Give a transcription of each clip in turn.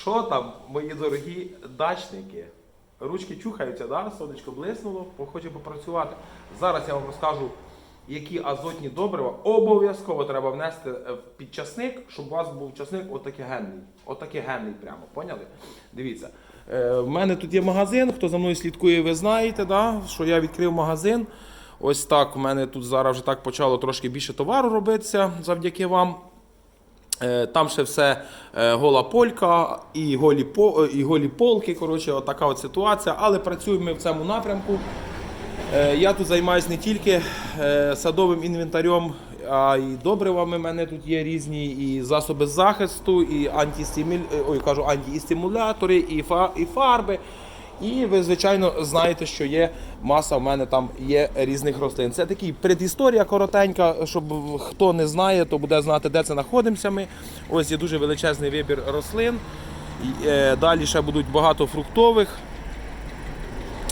Що там, мої дорогі дачники? Ручки чухаються, да? сонечко блиснуло, хоче попрацювати. Зараз я вам розкажу, які азотні добрива обов'язково треба внести е, під часник, щоб у вас був часник отакий генний. Отакий генний прямо, поняли? Дивіться. Е, в мене тут є магазин, хто за мною слідкує, ви знаєте, да? що я відкрив магазин. Ось так, у мене тут зараз вже так почало трошки більше товару робитися завдяки вам. Е, Там ще все е, гола полька і голі, по- е, і голі полки. Коротше, от така от ситуація. Але працюємо ми в цьому напрямку. Я тут займаюся не тільки садовим інвентарем, а й добривами. У мене тут є різні і засоби захисту, і антистимулятори, і фарби. І ви, звичайно, знаєте, що є маса в мене там є різних рослин. Це такий предісторія коротенька, щоб хто не знає, то буде знати, де це знаходимося ми. Ось є дуже величезний вибір рослин. Е, Далі ще будуть багато фруктових.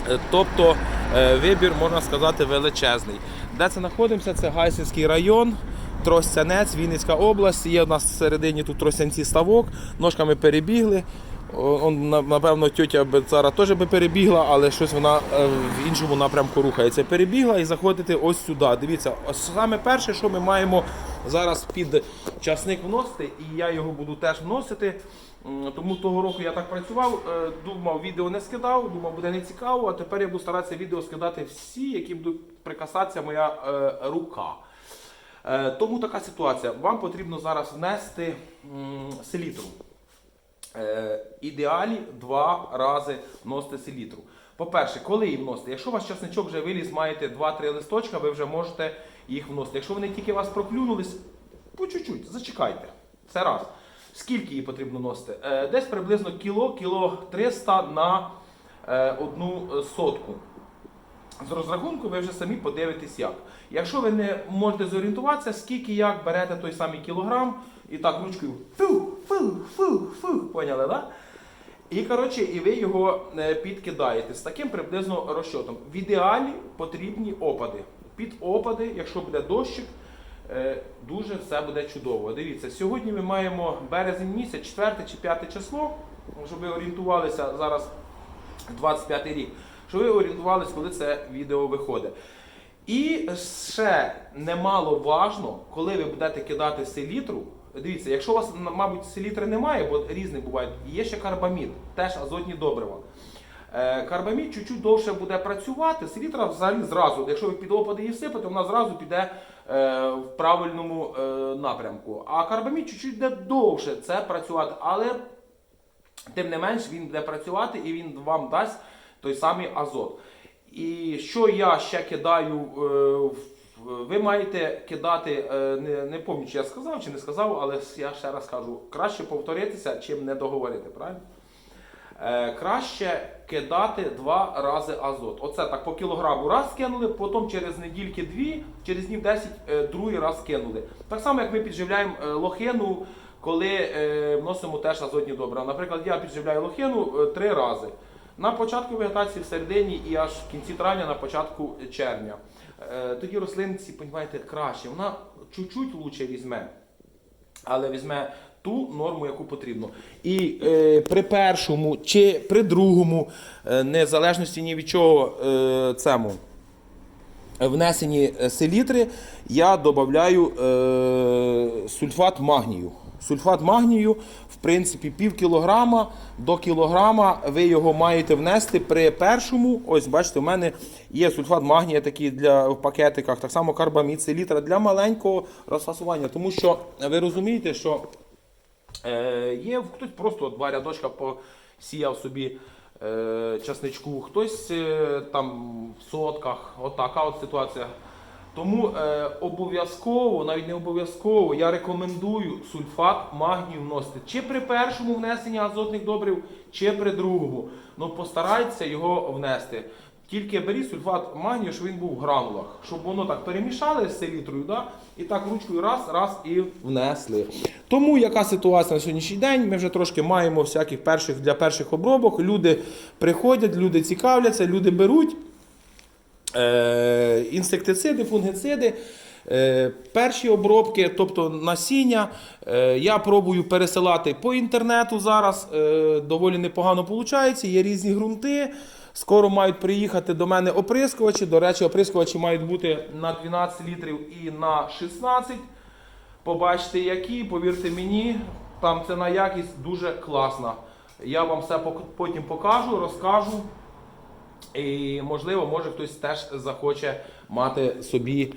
Е, Тобто е, вибір, можна сказати, величезний. Де це знаходимося? Це Гайсинський район, Тростянець, Вінницька область. Є у нас всередині тут Тростянці ставок, ножками перебігли. Он, напевно, тьотя би зараз теж би перебігла, але щось вона е, в іншому напрямку рухається. Перебігла і заходите ось сюди. Дивіться, саме перше, що ми маємо зараз під часник вносити, і я його буду теж вносити. Тому того року я так працював, е, думав, відео не скидав, думав, буде не цікаво, а тепер я буду старатися відео скидати всі, які будуть прикасатися моя е, рука. Тому така ситуація. Вам потрібно зараз внести селітру. Е, ідеалі два рази вносити селітру. По-перше, коли її вносити? Якщо у вас часничок вже виліз, маєте 2-3 листочка, ви вже можете їх вносити. Якщо вони тільки вас проклюнулись, по чуть-чуть, зачекайте. Це раз. Скільки її потрібно носити? Е, десь приблизно кіло, кіло 300 на е, одну сотку. З розрахунку ви вже самі подивитесь як. Якщо ви не можете зорієнтуватися, скільки як берете той самий кілограм, і так ручкою фу, фу, фу, фу, поняли, да? І коротше, і ви його е, підкидаєте з таким приблизно розчотом. В ідеалі потрібні опади. Під опади, якщо буде дощик, е, дуже все буде чудово. Дивіться, сьогодні ми маємо березень місяць, 4 чи 5 число, щоб ви орієнтувалися зараз 25 рік, щоб ви орієнтувалися, коли це відео виходить. І ще немало важно, коли ви будете кидати селітру. Дивіться, якщо у вас, мабуть, селітри немає, бо різні бувають, є ще карбамід, теж азотні добрива. Е, Карбамід чуть-чуть довше буде працювати, селітра взагалі зразу, якщо ви під опади її всипете, вона зразу піде е, в правильному е, напрямку. А карбамід чуть-чуть буде довше це працювати, але тим не менш він буде працювати і він вам дасть той самий азот. І що я ще кидаю, в- ви маєте кидати, е, не, не пам'ятаю, чи я сказав чи не сказав, але я ще раз кажу, краще повторитися, чим не договорити, правильно? Е, краще кидати два рази азот. Оце так по кілограму раз кинули, потім через недільки дві, через днів 10 е, другий раз кинули. Так само, як ми підживляємо лохину, коли вносимо теж азотні добрива. Наприклад, я підживляю лохину три рази. На початку вегетації, в середині і аж в кінці травня, на початку червня. Е, тоді рослинці, розумієте, краще. Вона чуть-чуть лучше візьме але візьме ту норму, яку потрібно. І е, при першому чи при другому, е, незалежності ні від чого е, цьому внесені селітри, я додаю е, сульфат магнію. Сульфат магнію, в принципі, пів кілограма до кілограма ви його маєте внести при першому. Ось, бачите, у мене є сульфат магнія такий для в пакетиках, так само карбамід, селітра для маленького розфасування. Тому що ви розумієте, що Е, є хтось просто два рядочка посіяв собі е, часничку, хтось е, там в сотках, отака от ситуація. Тому е, обов'язково, навіть не обов'язково, я рекомендую сульфат магнію вносити чи при першому внесенні азотних добрив, чи при другому. Ну постарайтеся його внести. Тільки беріть сульфат магнію, щоб він був в гранулах, щоб воно так перемішали з селітрою, да? і так ручкою раз, раз і внесли. Тому яка ситуація на сьогоднішній день? Ми вже трошки маємо всяких перших для перших обробок. Люди приходять, люди цікавляться, люди беруть інсектициди, фунгициди. Е, перші обробки, тобто насіння, е, я пробую пересилати по інтернету зараз. Е, доволі непогано виходить. Є різні ґрунти. Скоро мають приїхати до мене оприскувачі. До речі, оприскувачі мають бути на 12 літрів і на 16. Побачите, які, повірте мені, там ціна якість дуже класна. Я вам все потім покажу, розкажу. І можливо, може хтось теж захоче мати собі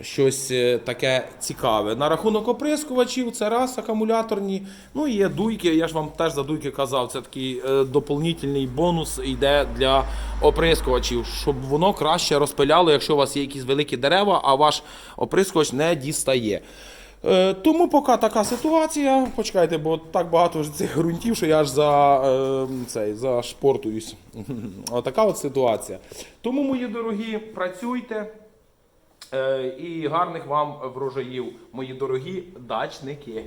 щось е, таке цікаве. На рахунок оприскувачів, це раз акумуляторні. Ну і є дуйки. Я ж вам теж за дуйки казав. Це такий е, доповнительний бонус йде для оприскувачів, щоб воно краще розпиляло, якщо у вас є якісь великі дерева, а ваш оприскувач не дістає. Е, Тому поки така ситуація. Почекайте, бо так багато цих ґрунтів, що я аж за е, цей зашпортуюсь. Отака от ситуація. Тому, мої дорогі, працюйте е, і гарних вам врожаїв, мої дорогі дачники.